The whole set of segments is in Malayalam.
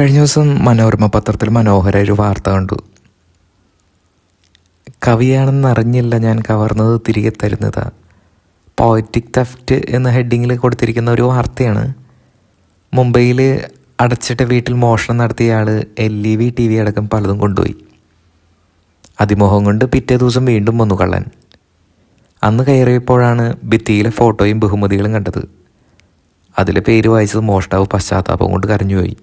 കഴിഞ്ഞ ദിവസം മനോരമ പത്രത്തിൽ മനോഹര ഒരു വാർത്ത കണ്ടു. കവിയാണെന്ന് അറിഞ്ഞില്ല ഞാൻ കവർന്നത് തിരികെ തരുന്നതാ. പോയറ്റിക് തെഫ്റ്റ് എന്ന ഹെഡിങ്ങിൽ കൊടുത്തിരിക്കുന്ന ഒരു വാർത്തയാണ്. മുംബൈയിൽ അടച്ചിട്ട വീട്ടിൽ മോഷണം നടത്തിയ ആൾ L E D T V അടക്കം പലതും കൊണ്ടുപോയി. അതിമോഹം കൊണ്ട് പിറ്റേ ദിവസം വീണ്ടും വന്നു കള്ളൻ. അന്ന് കയറിയപ്പോഴാണ് ഭിത്തിയിലെ ഫോട്ടോയും ബഹുമതികളും കണ്ടത്. അതിലെ പേര് വായിച്ചത് മോഷ്ടാവ് പശ്ചാത്താപം കൊണ്ട് കരഞ്ഞുപോയി.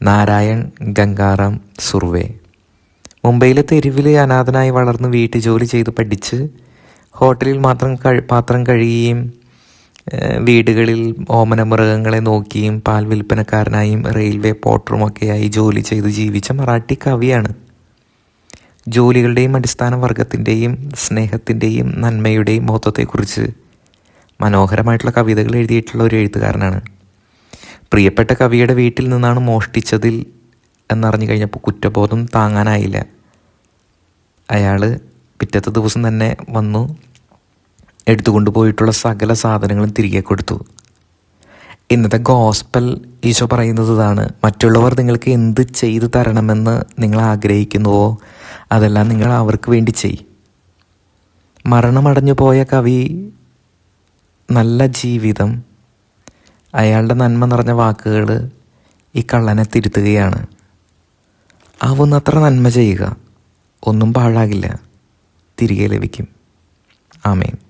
നാരായൺ ഗംഗാറാം സുർവേ. മുംബൈയിലെ തെരുവിൽ അനാഥനായി വളർന്ന് വീട്ടു ജോലി ചെയ്ത് പഠിച്ച് ഹോട്ടലിൽ മാത്രം പാത്രം കഴുകിയും വീടുകളിൽ ഓമന മൃഗങ്ങളെ നോക്കിയും പാൽ വിൽപ്പനക്കാരനായും റെയിൽവേ പോട്ടറുമൊക്കെയായി ജോലി ചെയ്ത് ജീവിച്ച മറാഠി കവിയാണ്. ജോലികളുടെയും അടിസ്ഥാന വർഗത്തിന്റെയും സ്നേഹത്തിന്റെയും നന്മയുടെയും മഹത്വത്തെക്കുറിച്ച് മനോഹരമായിട്ടുള്ള കവിതകൾ എഴുതിയിട്ടുള്ള ഒരു എഴുത്തുകാരനാണ്. പ്രിയപ്പെട്ട കവിയുടെ വീട്ടിൽ നിന്നാണ് മോഷ്ടിച്ചതിൽ എന്നറിഞ്ഞു കഴിഞ്ഞപ്പോൾ കുറ്റബോധം താങ്ങാനായില്ല. അയാൾ പിറ്റത്തെ ദിവസം തന്നെ വന്നു എടുത്തുകൊണ്ട് പോയിട്ടുള്ള സകല സാധനങ്ങളും തിരികെ കൊടുത്തു. ഇന്നത്തെ ഗോസ്പൽ ഈശോ പറയുന്നത് ഇതാണ് മറ്റുള്ളവർ നിങ്ങൾക്ക് എന്ത് ചെയ്തു തരണമെന്ന് നിങ്ങൾ ആഗ്രഹിക്കുന്നുവോ അതെല്ലാം നിങ്ങൾ അവർക്ക് വേണ്ടി ചെയ്. മരണമടഞ്ഞു പോയ കവി നല്ല ജീവിതം അയാളുടെ നന്മ നിറഞ്ഞ വാക്കുകൾ ഈ കള്ളനെ തിരുത്തുകയാണ്. ആവുന്നത്ര നന്മ ചെയ്യുക ഒന്നും പാഴാകില്ല. തിരികെ ലഭിക്കും. ആമേൻ.